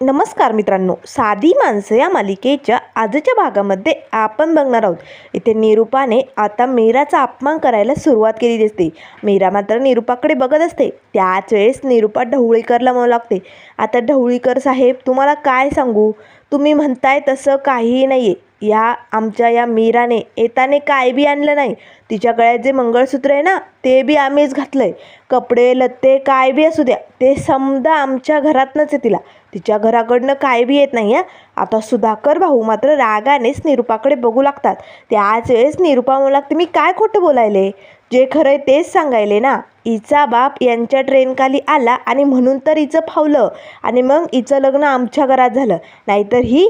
नमस्कार मित्रांनो. साधी माणसं या मालिकेच्या आजच्या भागामध्ये आपण बघणार आहोत. इथे निरूपाने आता मीराचा अपमान करायला सुरुवात केली दिसते. मीरा मात्र निरूपाकडे बघत असते. त्याच वेळेस निरूपा ढवळीकरला म्हणू लागते. आता ढवळीकर साहेब तुम्हाला काय सांगू? तुम्ही म्हणताय तसं काहीही नाही आहे या आमच्या या मीराने येताने काय बी आणलं नाही. तिच्या गळ्यात जे मंगळसूत्र आहे ना ते बी आम्हीच घातलं आहे कपडे लत्ते काय बी असू द्या ते समजा आमच्या घरातनंच आहे तिला. तिच्या घराकडनं काय बी येत नाही आहे आता सुधाकर भाऊ मात्र रागानेच निरूपाकडे बघू लागतात. त्याच वेळेस निरूपा म्हणू लागते मी काय खोटं बोलायले? जे खरं आहे तेच सांगायले ना? हिचा बाप यांच्या ट्रेनखाली आला आणि म्हणून तर हिचं फावलं. आणि मग हिचं लग्न आमच्या घरात झालं. नाहीतर ही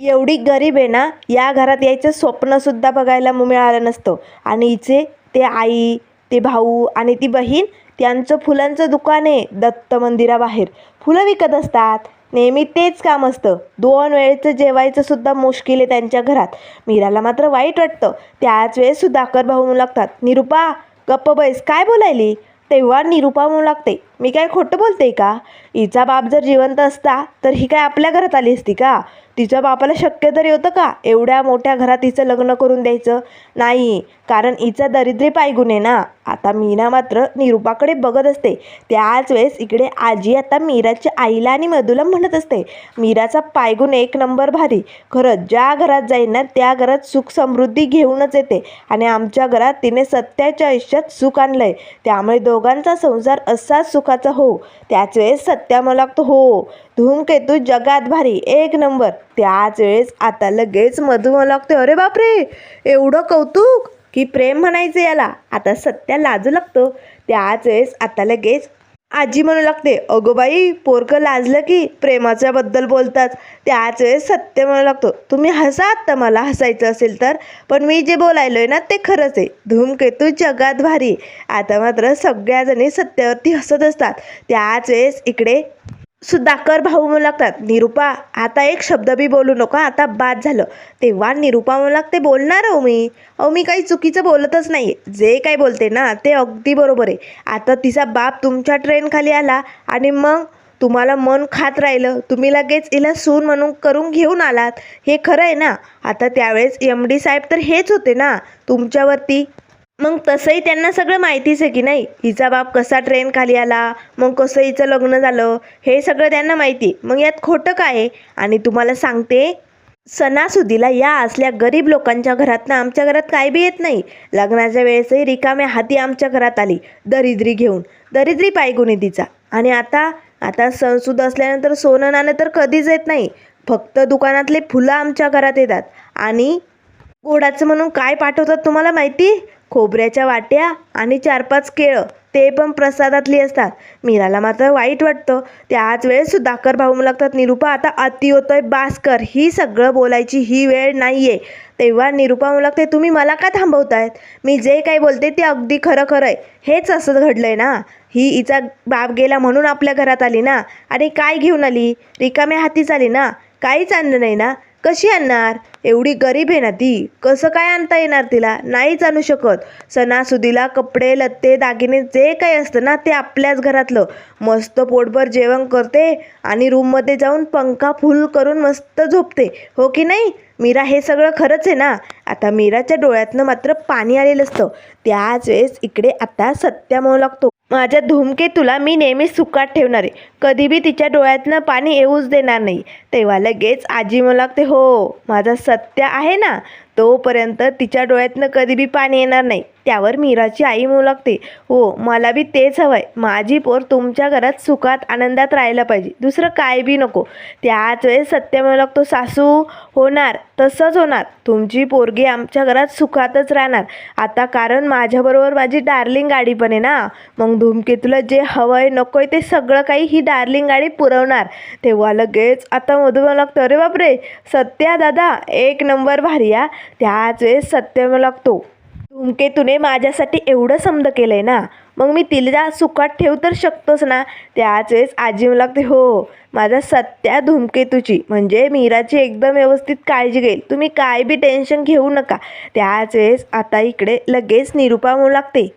एवढी गरीब आहे ना या घरात यायचं स्वप्नसुद्धा बघायला मिळालं नसतं. आणि हिचे ते आई ते भाऊ आणि ती बहीण त्यांचं फुलांचं दुकान आहे दत्त मंदिराबाहेर. फुलं विकत असतात. नेहमी तेच काम असतं. दोन वेळेचं जेवायचं सुद्धा मुश्किल आहे त्यांच्या घरात. मीराला मात्र वाईट वाटतं. त्याच वेळेस सुधाकर भाऊ म्हणू लागतात निरूपा गप्प बैस काय बोलायली? तेव्हा निरूपा म्हणू लागते मी काय खोटं बोलते का? हिचा बाप जर जिवंत असता तर ही काय आपल्या घरात आली असती का? तिच्या बापाला शक्य तरी होतं का? एवढ्या मोठ्या घरात हिचं लग्न करून द्यायचं? नाही कारण हिचा दरिद्री पायगुण आहे ना. आता मीना मात्र निरूपाकडे बघत असते. त्याच वेळेस इकडे आजी आता मीराच्या आईला आणि मधूला म्हणत असते. मीराचा पायगुण एक नंबर भारी. खरंच ज्या घरात जाईल ना त्या घरात सुख समृद्धी घेऊनच येते. आणि आमच्या घरात तिने सत्याच्या आयुष्यात सुख आणलंय. त्यामुळे दोघांचा संसार असाच सुखाचा हो. त्याच वेळेस सत्या मला हो धूमकेतू जगात भारी. एक नंबर. त्याच वेळेस आता लगेच मधू मला अरे बापरे! एवढं कौतुक? की प्रेम म्हणायचं याला. आता सत्या लाजू लागतो. त्याच वेळेस आता लगेच आजी म्हणू लागते अगो बाई पोरकं लाजलं की प्रेमाच्याबद्दल बोलतात. त्याच वेळेस सत्य म्हणू लागतो तुम्ही हसा आत्ता मला हसायचं असेल तर पण मी जे बोलायलो आहे ना ते खरंच आहे. धूमकेतू जगात भारी. आता मात्र सगळ्याजणी सत्यावरती हसत असतात. त्याच वेळेस इकडे सुधाकर भाऊ म्हणू लागतात निरूपा आता एक शब्द बी बोलू नका आता बाद झालं. तेव्हा निरूपा म्हणू लागते बोलणार अहो मी? अहो मी काही चुकीचं बोलतच नाही जे काही बोलते ना ते अगदी बरोबर आहे. आता तिचा बाप तुमच्या ट्रेनखाली आला आणि मग तुम्हाला मन खात राहिलं. तुम्ही लगेच हिला सून म्हणून करून घेऊन आलात. हे खरं आहे ना? आता त्यावेळेस एम डी साहेब तर हेच होते ना? तुमच्यावरती मग तसंही त्यांना सगळं माहितीच आहे की नाही? हिचा बाप कसा ट्रेन खाली आला? मग कसं हिचं लग्न झालं? हे सगळं त्यांना माहिती. मग यात खोटं काय आहे? आणि तुम्हाला सांगते सणासुदीला या असल्या गरीब लोकांच्या घरातनं आमच्या घरात काय बी येत नाही. लग्नाच्या वेळेसही रिकाम्या हाती आमच्या घरात आली दरिद्री घेऊन. दरिद्री पायगुणी तिचा. आणि आता आता सणसुद असल्यानंतर सोनं नाणं तर कधीच येत नाही. फक्त दुकानातले फुलं आमच्या घरात येतात. आणि गोडाचं म्हणून काय पाठवतात तुम्हाला माहिती? खोबऱ्याच्या वाट्या आणि चार पाच केळं ते पण प्रसादातली असतात. मीराला मात्र वाईट वाटतं. त्याच वेळेस सुधाकर भाऊ लागतात निरूपा आता अति होतोय बास्कर ही सगळं बोलायची ही वेळ नाही आहे तेव्हा निरूपा म्हणू लागते तुम्ही मला का थांबवतायत? मी जे काही बोलते ते अगदी खरं खरं आहे. हेच असं घडलं आहे ना? ही हिचा बाप गेला म्हणून आपल्या घरात आली ना? आणि काय घेऊन आली? रिकाम्या हातीच आली ना? काहीच आणलं नाही ना? कशी आणणार? एवढी गरीब आहे ना ती. कसं काय आणता येणार तिला? नाहीच आणू शकत. सणासुदीला कपडे लत्ते दागिने जे काही असतं ना ते आपल्याच घरातलं. मस्त पोटभर जेवण करते आणि रूममध्ये जाऊन पंखा फुल करून मस्त झोपते. हो की नाही? मीरा हे सगळं खरंच आहे ना? आता मीराच्या डोळ्यातनं मात्र पाणी आलेलं असतं. त्याच वेळेस इकडे आता सत्या म्हणू लागतो. माझ्या धूमकेतूला मी नेहमी सुकात ठेवणार आहे. कधीबी तिच्या डोळ्यातनं पाणी येऊच देणार नाही. तेव्हा लगेच आजी म्हणू लागते हो माझा सत्य आहे ना? तोपर्यंत तिच्या डोळ्यातनं कधी बी पाणी येणार नाही. त्यावर मीराची आई म्हणू लागते हो मला बी तेच हवं आहे माझी पोर तुमच्या घरात सुखात आनंदात राहायला पाहिजे. दुसरं काय बी नको. त्याच वेळेस सत्य म्हणू लागतो सासू होणार. तसंच होणार. तुमची पोरगी आमच्या घरात सुखातच राहणार. आता कारण माझ्याबरोबर माझी डार्लिंग गाडी पण आहे ना. मग धूमकेतूला जे हवं आहे नको आहे ते सगळं काही ही डार्लिंग गाडी पुरवणार. तेव्हा लगेच आता मधू म्हणू लागतं अरे बापरे! सत्या दादा एक नंबर भारी या त्याच वेळेस सत्य लागतो धूमकेतूने माझ्यासाठी एवढं समद केलंय ना. मग मी तिला सुखात ठेवू तर शकतोच ना. त्याच वेळेस आजी मला लागते हो माझा सत्या धूमकेतूची. म्हणजे मीराची एकदम व्यवस्थित काळजी घेईल. तुम्ही काय बी टेन्शन घेऊ नका. त्याच वेळेस आता इकडे लगेच निरूपा म्हणू लागते.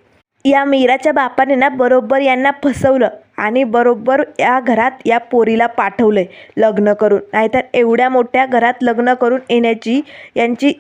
या मीराच्या बापाने ना बरोबर यांना फसवलं आणि बरोबर या घरात या पोरीला पाठवलं आहे लग्न करून. नाहीतर एवढ्या मोठ्या घरात लग्न करून येण्याची यांची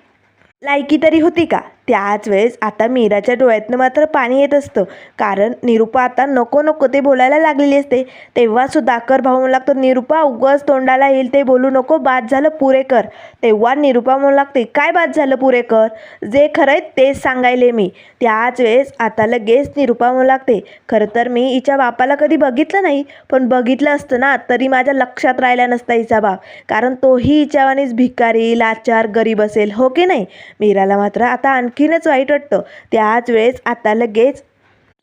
लायकी तरी होती का? त्याच वेळेस आता मीराच्या डोळ्यातनं मात्र पाणी येत असतं. कारण निरुपा आता नको नको ते बोलायला लागलेली असते. तेव्हा सुधाकर भाऊ म्हणू लागतो निरुपा उगस तोंडाला येईल ते बोलू नको बाद झालं पुरे कर. तेव्हा निरुपा म्हणू लागते काय बाद झालं पुरे कर? जे खरं आहे तेच सांगायले मी. त्याच वेळेस आता लगेच निरुपा म्हणू लागते खरं तर मी हिच्या बापाला कधी बघितलं नाही पण बघितलं असतं ना तरी माझ्या लक्षात राहिला नसता हिचा बाप. कारण तोही हिच्यावानीच भिकारी लाचार गरीब असेल हो की नाही? मीराला मात्र आता आणखीनच वाईट वाटतं. त्याच वेळेस आता लगेच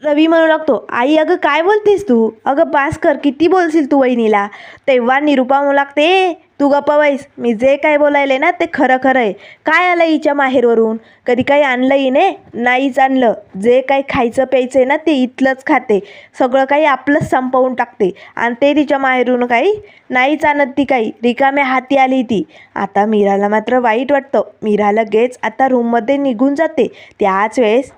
रवी म्हणू लागतो आई अगं काय बोलतेस तू? अगं पास कर किती बोलशील तू वहिनीला? तेव्हा निरुपा म्हणू लागते तू गप्पा बाईस मी जे काय बोलायले ना ते खरं खरं आहे. काय आलं हिच्या माहेरवरून? कधी काही आणलं हिने? नाहीच आणलं. जे काही खायचं प्यायचं आहे ना ते इथलंच खाते. सगळं काही आपलंच संपवून टाकते. आणि ते तिच्या माहेरून काही नाहीच आणत ती काही. रिकाम्या हाती आली ती. आता मीराला मात्र वाईट वाटतं. मीरा लगेच आता रूममध्ये निघून जाते. त्याच वेळेस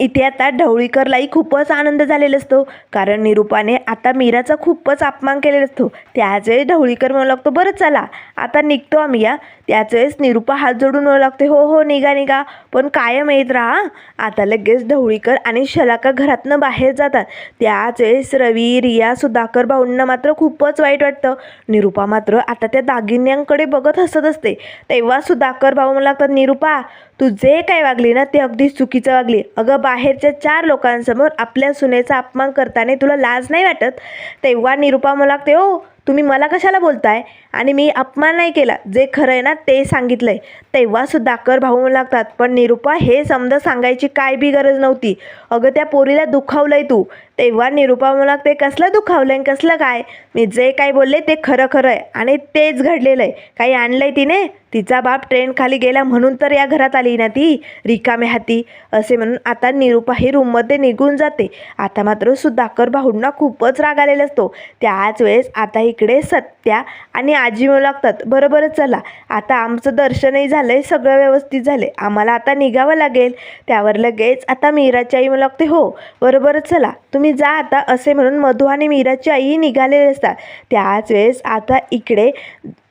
इथे आता ढवळीकरलाही खूपच आनंद झालेला असतो. कारण निरूपाने आता मीराचा खूपच अपमान केलेला असतो. त्यावेळेस ढवळीकर म्हणू लागतो बरं चला आता निघतो आम्ही या त्याच वेळेस निरूपा हात जोडून लागते हो हो निघा निघा. पण कायम येत राहा. आता लगेच ढवळीकर आणि शलाका घरातनं बाहेर जातात. त्याच वेळेस रवी रिया सुधाकर भाऊंना मात्र खूपच वाईट वाटतं. निरूपा मात्र आता त्या दागिन्यांकडे बघत हसत असते. तेव्हा सुधाकर भाऊ म्हणू लागतात निरूपा तू जे काय वागली ना ते अगदी चुकीचं वागली. अगं बाहेरच्या चार लोकांसमोर आपल्या सुनेचा अपमान करताना तुला लाज नाही वाटत? तेव्हा निरूपा मला लागते हो तुम्ही मला कशाला बोलताय? आणि मी अपमान नाही केला. जे खरं आहे ना ते सांगितलं आहे तेव्हासुद्धा कर भाऊ लागतात पण निरुपा हे समजा सांगायची काय बी गरज नव्हती. अगं त्या पोरीला दुखावलंय तू. तेव्हा निरूपा मला ते कसलं दुखावलंय आणि कसलं काय? मी जे काय बोलले ते खरं खरं आहे आणि तेच घडलेलं आहे. काही आणलंय तिने? तिचा बाप ट्रेन खाली गेला म्हणून तर या घरात आली ना ती रिकामे हाती. असे म्हणून आता निरूपा ही रूममध्ये निघून जाते. आता मात्र सुधाकर भाऊंना खूपच राग आलेला असतो. त्याच वेळेस आता इकडे सत्या आणि आजी मिळू लागतात. बरोबर चला. आता आमचं दर्शनही झालं आहे सगळं व्यवस्थित झालं आहे आम्हाला आता निघावं लागेल. त्यावर लगेच आता मीराची आई म्हणू लागते. हो बरोबर चला. तुम्ही जा आता असे म्हणून मधू आणि मीराची आई निघालेले असतात. त्याच वेळेस आता इकडे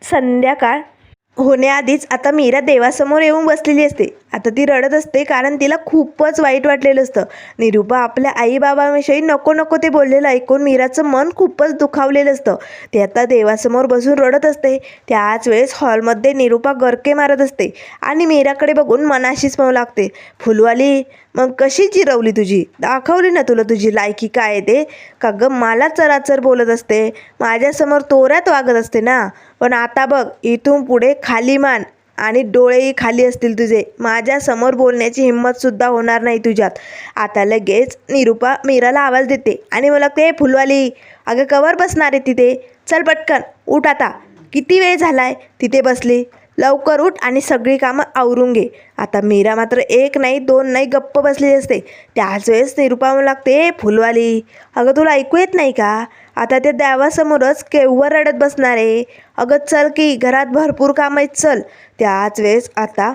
संध्याकाळ होण्याआधीच आता मीरा देवासमोर येऊन बसलेली असते. आता ती रडत असते कारण तिला खूपच वाईट वाटलेलं असतं. निरूपा आपल्या आईबाबाविषयी नको नको ते बोललेलं ऐकून मीराचं मन खूपच दुखावलेलं असतं. ते आता देवासमोर बसून रडत असते. त्याच वेळेस हॉलमध्ये निरूपा गरके मारत असते आणि मीराकडे बघून मनाशीच म्हणू लागते. फुलवाली मग कशी जिरवली तुझी? दाखवली ना तुला तुझी लायकी काय आहे ते? का ग मला चराचर बोलत असते? माझ्यासमोर तोऱ्यात वागत असते ना? पण आता बघ इथून पुढे खाली मान आणि डोळेही खाली असतील तुझे. माझ्यासमोर बोलण्याची हिंमतसुद्धा होणार नाही तुझ्यात. आता लगेच निरूपा मीराला आवाज देते आणि मला ते फुलवाली? अगं कवर बसणार आहे तिथे. चल पटकन. उठ आता. किती वेळ झाला आहे तिथे बसली? लवकर उठ आणि सगळी कामं आवरून घे. आता मीरा मात्र एक नाही दोन नाही गप्प बसलेली असते. त्याच वेळेस निरुपा म्हणू लागते फुलवाली अगं तुला ऐकू येत नाही का? आता त्या देवासमोरच केव्हा रडत बसणार आहे. अगं चल की घरात भरपूर कामं आहेत चल. त्याच वेळेस आता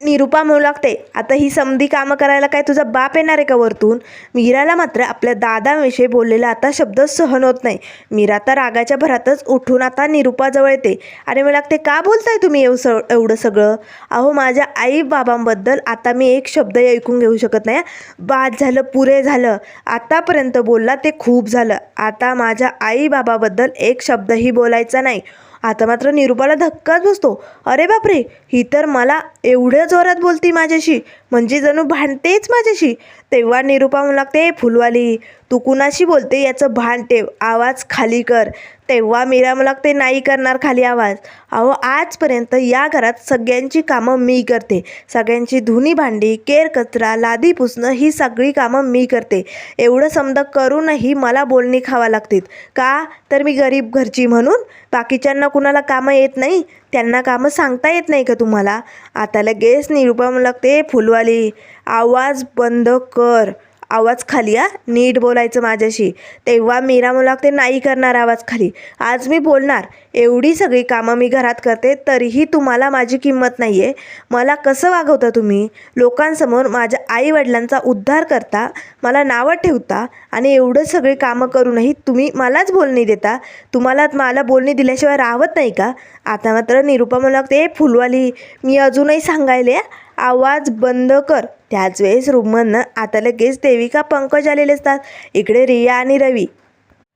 निरूपा म्हणू लागते आता ही समधी कामं करायला काय तुझा बाप येणार आहे का वरतून? मीराला मात्र आपल्या दादाविषयी बोललेला आता शब्द सहन होत नाही. मीरा तर रागाच्या भरातच उठून आता निरूपाजवळ येते. आणि मला लागते का बोलताय तुम्ही एव स एवढं सगळं? अहो माझ्या आई बाबांबद्दल आता मी एक शब्दही ऐकून घेऊ शकत नाही बाद झालं पुरे झालं. आतापर्यंत बोलला ते खूप झालं. आता माझ्या आई बाबाबद्दल एक शब्दही बोलायचा नाही. आता मात्र निरूपाला धक्काच बसतो. अरे बापरे ही तर मला एवढ्या जोरात बोलती माझ्याशी. म्हणजे जणू भांडतेच माझ्याशी. तेव्हा निरूपा म्हणू लागते फुलवाली तू कुणाशी बोलते याचं भान ठेव आवाज खाली कर. तेव्हा मीरा म्हणू लागते नाही करणार खाली आवाज. अहो आजपर्यंत या घरात सगळ्यांची कामं मी करते. सगळ्यांची धुनी भांडी केर कचरा लादी पुसणं ही सगळी कामं मी करते. एवढं समजा करूनही मला बोलणी खावा लागतील. का? तर मी गरीब घरची म्हणून. बाकीच्यांना कुणाला कामं येत नाही? त्यांना कामं सांगता येत नाही का तुम्हाला? आता लगेच निरूपा म्हणू लागते फुलवाली आवाज बंद कर. आवाज खाली आ नीट बोलायचं माझ्याशी. तेव्हा मीरा मला ते नाही करणार आवाज खाली. आज मी बोलणार. एवढी सगळी कामं मी घरात करते तरीही तुम्हाला माझी किंमत नाही आहे मला कसं वागवता तुम्ही? लोकांसमोर माझ्या आईवडिलांचा उद्धार करता मला नावं ठेवता आणि एवढं सगळी कामं करूनही तुम्ही मलाच बोलणी देता? तुम्हाला मला बोलणी दिल्याशिवाय राहत नाही का? आता मात्र निरुपा मला लागते "ए, फुलवाली मी अजूनही सांगायले आवाज बंद कर. त्याच वेळेस रूममधनं आता लगेच देविका पंकज आलेले असतात. इकडे रिया आणि रवी.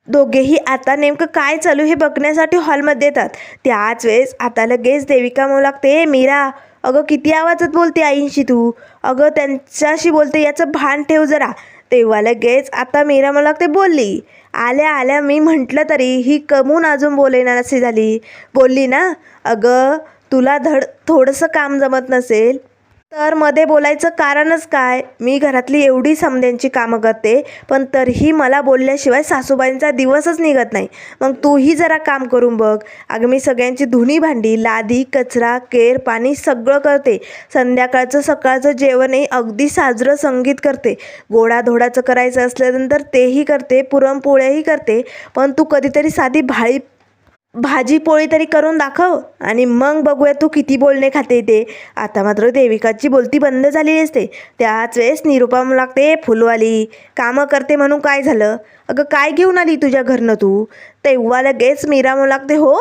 दोघेही आता नेमकं काय चालू हे बघण्यासाठी हॉलमध्ये येतात. त्याच वेळेस आता लगेच देविका म्हणू लागते मीरा अगं किती आवाजात बोलते आईंशी तू? अगं त्यांच्याशी बोलते याचं भान ठेव जरा. तेव्हा लगेच आता मीरा मला लागते बोलली. आल्या आल्या मी म्हटलं तरी ही कमून अजून बोलेना नसे झाली. बोलली ना? अगं तुला धड थोडंसं काम जमत नसेल. तर मध्ये बोलायचं कारणच काय? मी घरातली एवढी समद्यांची कामं करते पण तरीही मला बोलल्याशिवाय सासूबाईंचा दिवसच निघत नाही. मग तूही जरा काम करून बघ. अगं मी सगळ्यांची धुणी भांडी लादी कचरा केर पाणी सगळं करते. संध्याकाळचं सकाळचं जेवणही अगदी साजरं संगीत करते. गोडाधोडाचं करायचं असल्यानंतर तेही करते पुरणपोळ्याही करते. पण तू कधीतरी साधी भाळी भाजी पोळी तरी करून दाखव आणि मग बघूया तू किती बोलणे खाते ते आता मात्र देविकाची बोलती बंद झालेली असते. त्याच वेळेस निरुपा लागते फुलवाली कामं करते म्हणून काय झालं? अगं काय घेऊन आली तुझ्या घरनं तू? तेव्हा लगेच मीरा म्हणू लागते हो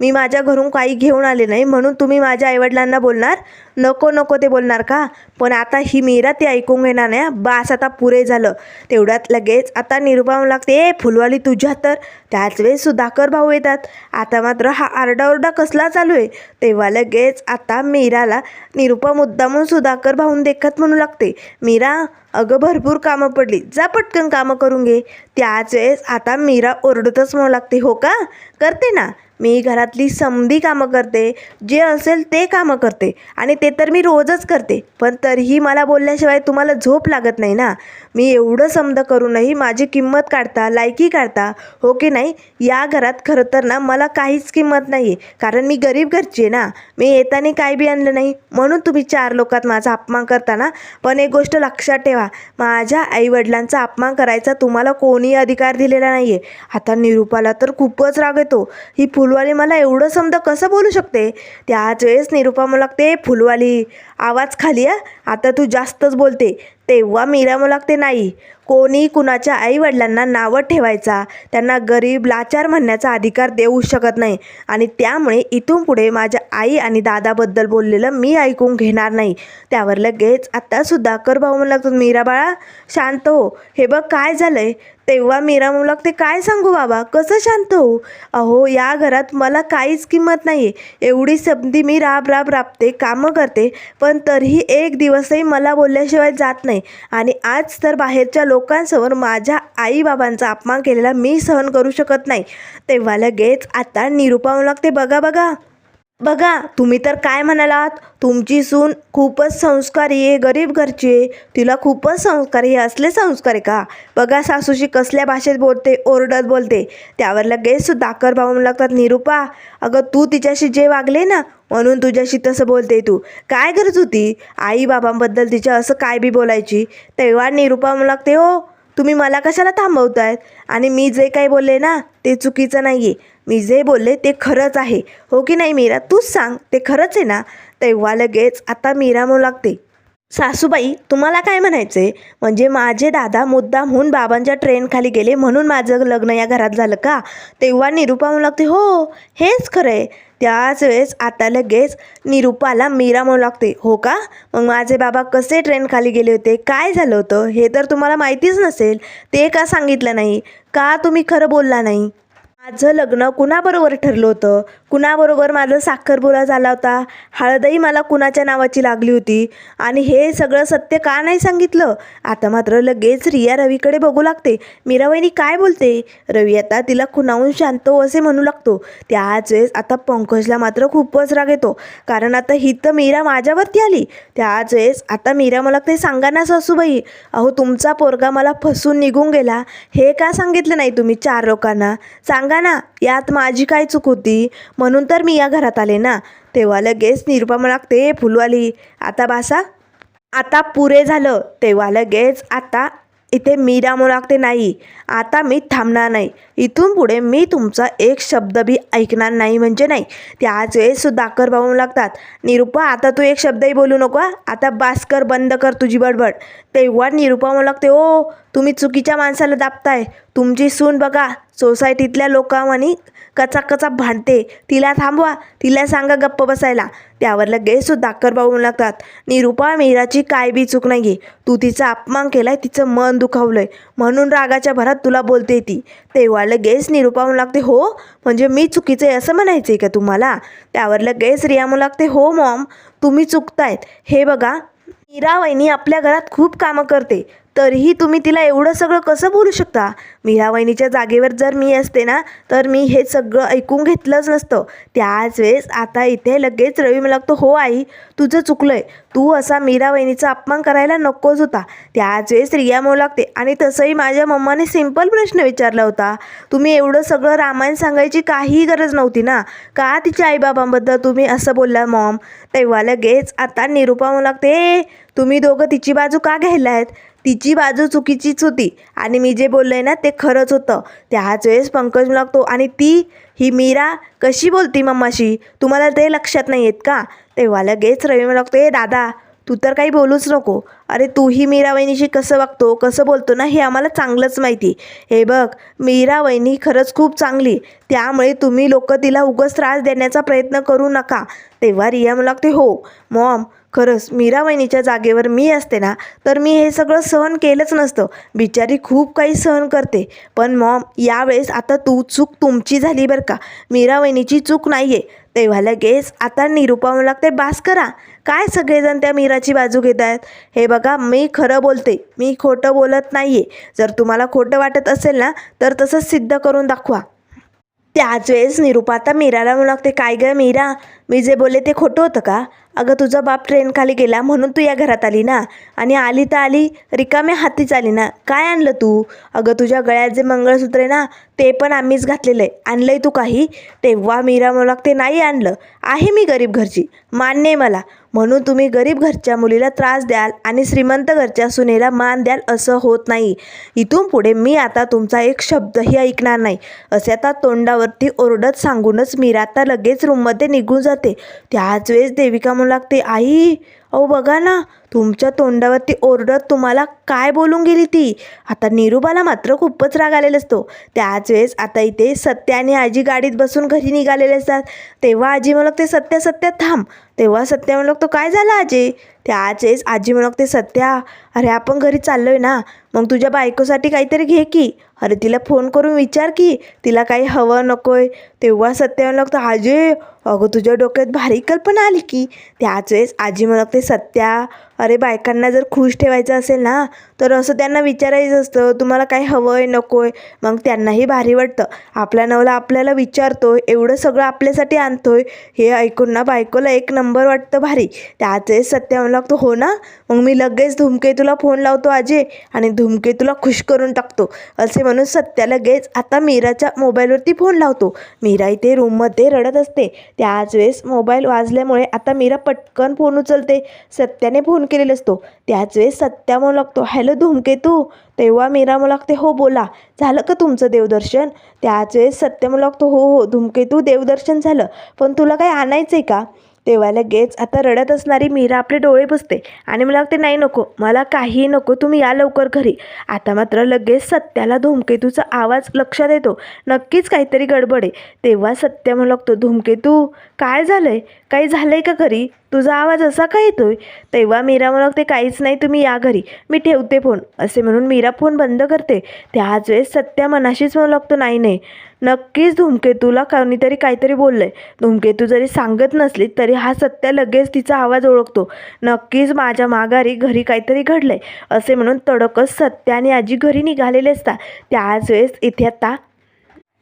मी माझ्या घरून काही घेऊन आले नाही म्हणून तुम्ही माझ्या आईवडिलांना बोलणार? नको नको ते बोलणार का? पण आता ही मीरा ते ऐकून घेणार नाही बास आता पुरे झालं. तेवढ्यात लगेच आता निरुपा म्हणू लागते ए फुलवाली तुझ्या तर. त्याच वेळेस सुधाकर भाऊ येतात. आता मात्र हा आरडाओरडा कसला चालू आहे? तेव्हा लगेच आता मीराला निरुपा मुद्दामून सुधाकर भाऊन देखत म्हणू लागते मीरा अगं भरपूर कामं पडली जा पटकन कामं करून घे. त्याच वेळेस आता मीरा ओरडतच म्हणू लागते हो का? करते ना. मी घरातली समधी कामं करते जे असेल ते कामं करते आणि ते तर मी रोजच करते. पण तरीही मला बोलल्याशिवाय तुम्हाला झोप लागत नाही ना? मी एवढं समद करूनही माझी किंमत काढता लायकी काढता हो की नाही? या घरात खरं तर ना मला काहीच किंमत नाही आहे कारण मी गरीब घरची आहे ना? मी येताना काय बी आणलं नाही. म्हणून तुम्ही चार लोकात माझा अपमान करता ना? पण एक गोष्ट लक्षात ठेवा माझ्या आईवडिलांचा अपमान करायचा तुम्हाला कोणी अधिकार दिलेला नाही आहे आता निरूपाला तर खूपच राग येतो. ही फुलवाली मला एवढं समजा कसं बोलू शकते? त्याच वेळेस निरुपा मला लागते फुलवाली आवाज खाली आ आता तू जास्तच बोलते. तेव्हा मीरा मला लागते नाही. कोणी कुणाच्या आईवडिलांना नावं ठेवायचा त्यांना गरीब लाचार म्हणण्याचा अधिकार देऊ शकत नाही आणि त्यामुळे इथून पुढे माझ्या आई आणि दादाबद्दल बोललेलं मी ऐकून घेणार नाही. त्यावर लगेच आत्तासुद्धा कर भाऊ म्हणू लागतो मीरा बाळा शांत हो. हे बघ काय झालंय? तेव्हा मीरा म्हणू लागते काय सांगू बाबा? कसं शांत हो अहो या घरात मला काहीच किंमत नाही आहे एवढी संधी मी राब राब राबते कामं करते पण तरीही एक दिवसही मला बोलल्याशिवाय जात नाही. आणि आज तर बाहेरच्या लोकांसमोर माझ्या आईबाबांचा अपमान केलेला मी सहन करू शकत नाही. तेव्हा लगेच आता निरुपा म्हणू लागते बघा बघा. बघा तुम्ही तर काय म्हणालात? तुमची सून खूपच संस्कारी आहे गरीब घरची आहे. तिला खूपच संस्कारी हे असले संस्कार आहे का? बघा सासूशी कसल्या भाषेत बोलते ओरडत बोलते. त्यावर लगेच सुधाकर भाऊ म्हणू लागतात निरुपा अगं तू तिच्याशी जे वागले ना म्हणून तुझ्याशी तसं बोलते तू. काय गरज होती? आई बाबांबद्दल तिच्या असं काय बी बोलायची? तेव्हा निरुपा म्हणू लागते हो तुम्ही मला कशाला थांबवतायत? आणि मी जे काही बोलले ना ते चुकीचं नाही आहे मी जे बोलले ते खरंच आहे. हो की नाही मीरा? तूच सांग. ते खरंच आहे ना? तेव्हा लगेच आता मीरा म्हणू लागते. सासूबाई तुम्हाला काय म्हणायचं म्हणजे माझे दादा मुद्दामहून बाबांच्या ट्रेनखाली गेले म्हणून माझं लग्न या घरात झालं का? तेव्हा निरुपा म्हणू लागते हो हेच खरं आहे त्याच वेळेस आता लगेच निरुपाला मीरा म्हणू लागते हो का? मग माझे बाबा कसे ट्रेनखाली गेले होते? काय झालं होतं? हे तर तुम्हाला माहितीच नसेल. ते का सांगितलं नाही? का तुम्ही खरं बोलला नाही? माझं लग्न कुणाबरोबर ठरलं होतं? कुणाबरोबर माझं साखरपुडा झाला होता? हळदही मला कुणाच्या नावाची लागली होती? आणि हे सगळं सत्य का नाही सांगितलं? आता मात्र लगेच रिया रवीकडे बघू लागते. मीराबाईनी काय बोलते? रवी आता तिला खुणावून शांतो हो असे म्हणू लागतो. त्याच वेळेस आता पंकजला मात्र खूपच राग येतो. कारण आता ही तर मीरा माझ्यावरती आली. त्याच वेळेस आता मीरा मला ते सांगा ना सासूबाई. अहो तुमचा पोरगा मला फसून निघून गेला. हे का सांगितलं नाही तुम्ही चार लोकांना? सांगा ना यात माझी काय चूक होती? म्हणून तर मी या घरात आले ना. तेव्हा लगेच निरुपा लागते फुलवाली. आता बासा? आता पुरे झालं. तेव्हा लगेच आता इथे मी म्हणू लागते नाही. आता मी थांबणार नाही. इथून पुढे मी तुमचा एक शब्द बी ऐकणार नाही म्हणजे नाही. त्याच वेळेस सुधाकर भाऊ लागतात निरुपा आता तू एक शब्दही बोलू नको आता बास्कर बंद कर तुझी बडबड. तेव्हा निरुपा म्हणू लागते ओ तुम्ही चुकीच्या माणसाला दाबताय. तुमची सून बघा. सोसायटीतल्या लोकांनी कचा कचा भांडते. तिला थांबवा. तिला सांगा गप्प बसायला. त्यावर लगेच सुधाकर भाऊ लागतात निरुपा मीराची काय बी चूक नाही आहे तू तिचा अपमान केलाय तिचं मन दुखावलंय. म्हणून रागाच्या भरात तुला बोलते ती. तेव्हा लगेच निरुपा म्हणू लागते हो म्हणजे मी चुकीचं आहे असं म्हणायचं आहे का तुम्हाला? त्यावर लगेच रिया म्हणू लागते हो मॉम तुम्ही चुकतायत. हे बघा मीरा वहिनी आपल्या घरात खूप कामं करते. तरीही तुम्ही तिला एवढं सगळं कसं बोलू शकता? मीरावहिनीच्या जागेवर जर मी असते ना तर मी हे सगळं ऐकून घेतलंच नसतं. त्याच वेळेस आता इथे लगेच रवी मला लागतो हो आई तुझं चुकलं आहे तू असा मीरा वहिनीचा अपमान करायला नकोच होता. त्याच वेळेस रिया म्हणू लागते आणि तसंही माझ्या मम्माने सिंपल प्रश्न विचारला होता. तुम्ही एवढं सगळं रामायण सांगायची काहीही गरज नव्हती ना? का तिच्या आईबाबांबद्दल तुम्ही असं बोलला मॉम? तेव्हा लगेच आता निरुपा म्हणू लागते तुम्ही दोघं तिची बाजू का घ्यायला आहेत? तिची बाजू चुकीचीच होती. आणि मी जे बोललोय ना ते खरंच होतं. त्याच वेळेस पंकज लागतो आणि ती ही मीरा कशी बोलती मम्माशी? तुम्हाला ते लक्षात नाही येत का? तेव्हा लगेच रवी मला लागतो ए दादा तू तर काही बोलूच नको. अरे तूही मीरा वहिनीशी कसं वागतो कसं बोलतो ना हे आम्हाला चांगलंच माहिती. हे बघ मीरा वहिनी खरंच खूप चांगली. त्यामुळे तुम्ही लोक तिला उगाच त्रास देण्याचा प्रयत्न करू नका. तेव्हा रिया म्हणू लागते हो मॉम खरंच मीरा वहिनीच्या जागेवर मी असते ना तर मी हे सगळं सहन केलंच नसतं. बिचारी खूप काही सहन करते. पण मॉम यावेळेस आता तू चूक तुमची झाली बरं का? मीरा वहिनीची चूक नाही आहे तेव्हा लगेच आता निरुपा म्हणू लागते बास करा. काय सगळेजण त्या मीराची बाजू घेत आहेत? हे बघा मी खरं बोलते. मी खोटं बोलत नाही आहे जर तुम्हाला खोटं वाटत असेल ना तर तसंच सिद्ध करून दाखवा. त्याच वेळेस निरुपा आता मीराला म्हणू लागते काय गं मीरा? मी जे बोलले ते खोटं होतं का? अगं तुझा बाप ट्रेन खाली गेला म्हणून तू या घरात आली ना. आणि आली तर आली रिकाम्या हातीच आली ना. काय आणलं तू? अगं तुझ्या गळ्यात जे मंगळसूत्र आहे ना ते पण आम्हीच घातलेलं. आहे आणलं आहे तू काही? तेव्हा मीरा म्हणू ते नाही आणलं. आहे मी गरीब घरची. मान्य आहे मला. म्हणून तुम्ही गरीब घरच्या मुलीला त्रास द्याल आणि श्रीमंत घरच्या सुनेला मान द्याल असं होत नाही. इथून पुढे मी आता तुमचा एक शब्दही ऐकणार नाही. असे आता तोंडावरती ओरडत सांगूनच मीरा आता लगेच रूममध्ये निघून जाते. त्याच वेळेस देविका म्हणू लागते आई अहो बघा ना तुमच्या तोंडावरती ओरडत तुम्हाला काय बोलून गेली ती? आता निरुबाला मात्र खूपच राग आलेला असतो. त्याच वेळेस आता इथे सत्या आणि आजी गाडीत बसून घरी निघालेले असतात. तेव्हा आजी म्हणू ते सत्या सत्या थांब. तेव्हा सत्या म्हणलं तो काय झालं आजी? त्याच वेळेस आजी म्हणू ते सत्या अरे आपण घरी चाललोय ना मग तुझ्या बायकोसाठी काहीतरी घे की. अरे तिला फोन करून विचार की तिला काही हवं नकोय. तेव्हा सत्या म्हणलं तर आजी अगं तुझ्या डोक्यात भारी कल्पना आली की. त्याच वेळेस आजी म्हणते सत्या अरे बायकांना जर खुश ठेवायचं असेल ना तर असं त्यांना विचारायचं असतं तुम्हाला काय हवं आहे नको आहे मग त्यांनाही भारी वाटतं. आपला नवला आपल्याला विचारतो एवढं सगळं आपल्यासाठी आणतोय? हे ऐकून ना बायकोला एक नंबर वाटतं भारी. त्याच वेळेस सत्या म्हणू लागतो हो ना? मग मी लगेच धुमकेतूला फोन लावतो आजे आणि धुमकेतूला खुश करून टाकतो. असे म्हणून सत्या लगेच आता मीराच्या मोबाईलवरती फोन लावतो. मीरा इथे रूममध्ये रडत असते. त्याच वेळेस मोबाईल वाजल्यामुळे आता मीरा पटकन फोन उचलते. सत्याने फोन केलेला असतो. त्याच वेळेस सत्या म्हणू लागतो हॅलो धुमकेतू तेव्हा मीरा म्हणू लागते हो बोला झालं का तुमचं देवदर्शन? त्याच वेळेस सत्य म्हणू लागतो हो हो धुमकेतू देवदर्शन झालं पण तुला काही आणायचं आहे का? तेव्हा लगेच आता रडत असणारी मीरा आपले डोळे पुसते आणि मला वाटते नाही नको मला काहीही नको तुम्ही या लवकर घरी. आता मात्र लगेच सत्याला धूमकेतूचा आवाज लक्षात येतो. नक्कीच काहीतरी गडबड आहे. तेव्हा सत्य म्हणू लागतो धूमकेतू काय झालं आहे काही झालं आहे का घरी? तुझा आवाज असा का येतोय? तेव्हा मीरा म्हणू ते काहीच नाही तुम्ही या घरी. मी ठेवते फोन. असे म्हणून मीरा फोन बंद करते. त्याच वेळेस सत्या मनाशीच म्हणू लागतो नाही नाही. नक्कीच धूमकेतूला कोणीतरी काहीतरी बोललं आहे धूमकेतू जरी सांगत नसली तरी हा सत्या लगेच तिचा आवाज ओळखतो. नक्कीच माझ्या माघारी घरी काहीतरी घडलं आहे असे म्हणून तडकच सत्या आणि आजी घरी निघालेले असतात त्याच वेळेस इथे आता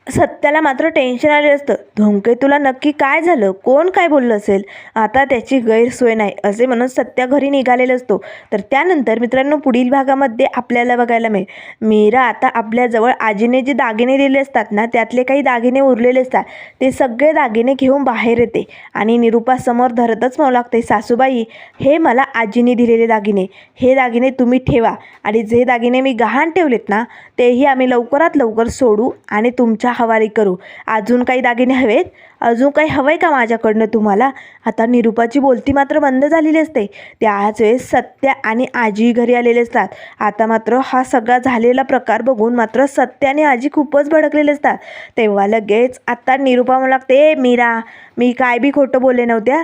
सत्याला मात्र टेन्शन आले असतं. धूमकेतूला नक्की काय झालं? कोण काय बोललं असेल? आता त्याची गैरसोय नाही असे म्हणून सत्या घरी निघालेला असतो. तर त्यानंतर मित्रांनो पुढील भागामध्ये आपल्याला बघायला मिळेल. मीरा आता आपल्याजवळ आजीने जे दागिने दिले असतात ना त्यातले काही दागिने उरलेले असतात. ते सगळे दागिने घेऊन बाहेर येते. आणि निरूपासमोर धरतच म्हणू लागते. सासूबाई हे मला आजीने दिलेले दागिने. हे दागिने तुम्ही ठेवा. आणि जे दागिने मी गहाण ठेवलेत ना तेही आम्ही लवकरात लवकर सोडू आणि तुमच्या हवाली करू. अजून काही दागिने हवेत? अजून काही हवं आहे का माझ्याकडनं तुम्हाला? आता निरूपाची बोलती मात्र बंद झालेली असते. त्याच वेळेस सत्या आणि आजी घरी आलेले असतात. आता मात्र हा सगळा झालेला प्रकार बघून मात्र सत्या आणि आजी खूपच भडकलेले असतात. तेव्हा लगेच आता निरूपा म्हणू लागते "ए, मीरा मी काय बी खोटं बोलले नव्हत्या.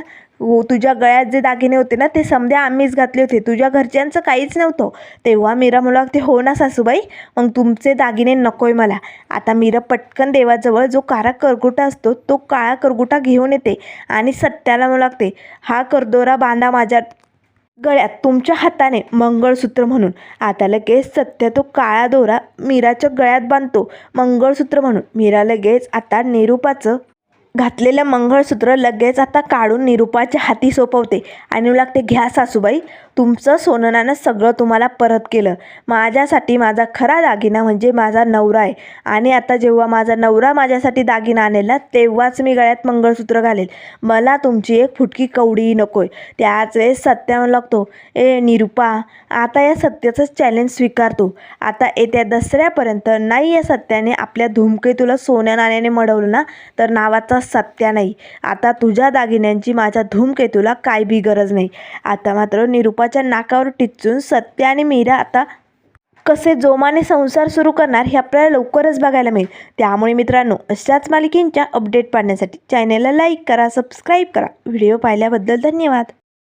तुझ्या गळ्यात जे दागिने होते ना ते समध्या आम्हीच घातले होते. तुझ्या घरच्यांचं काहीच नव्हतं. तेव्हा मीरा म्हणू ते हो ना सासूबाई मग तुमचे दागिने नकोय मला. आता मीरा पटकन देवाजवळ जो काळा करगुटा असतो तो काळा करगुटा घेऊन येते आणि सत्याला म्हणू लागते हा करदोरा बांधा माझ्या गळ्यात तुमच्या हाताने मंगळसूत्र म्हणून. आता लगेच सत्य तो काळा दोरा मीराच्या गळ्यात बांधतो मंगळसूत्र म्हणून. मीरा लगेच आता निरूपाचं घातलेलं मंगळसूत्र लगेच आता काढून निरूपाच्या हाती सोपवते. आणि लागते घ्या सासूबाई तुमचं सोननानं सगळं तुम्हाला परत केलं. माझ्यासाठी माझा खरा दागिना म्हणजे माझा नवरा आहे. आणि आता जेव्हा माझा नवरा माझ्यासाठी दागिना आणेल ना तेव्हाच मी गळ्यात मंगळसूत्र घालेल. मला तुमची एक फुटकी कवडीही नकोय. त्याच वेळेस सत्या लागतो ए निरूपा आता या सत्याचंच चॅलेंज स्वीकारतो. आता येत्या दसऱ्यापर्यंत नाही या सत्याने आपल्या धूमकेतूला सोन्या नाण्याने मडवलं ना तर नावाचा सत्या नाही. आता तुझ्या दागिन्यांची माझ्या धूमकेतूला काय बी गरज नाही. आता मात्र निरूपाच्या नाकावर टिचून सत्या आणि मीरा आता कसे जोमाने संसार सुरू करणार हे आपल्याला लवकरच बघायला मिळेल. त्यामुळे मित्रांनो अशाच मालिकेंच्या अपडेट पाहण्यासाठी चॅनेलला लाईक करा सबस्क्राईब करा. व्हिडिओ पाहिल्याबद्दल धन्यवाद.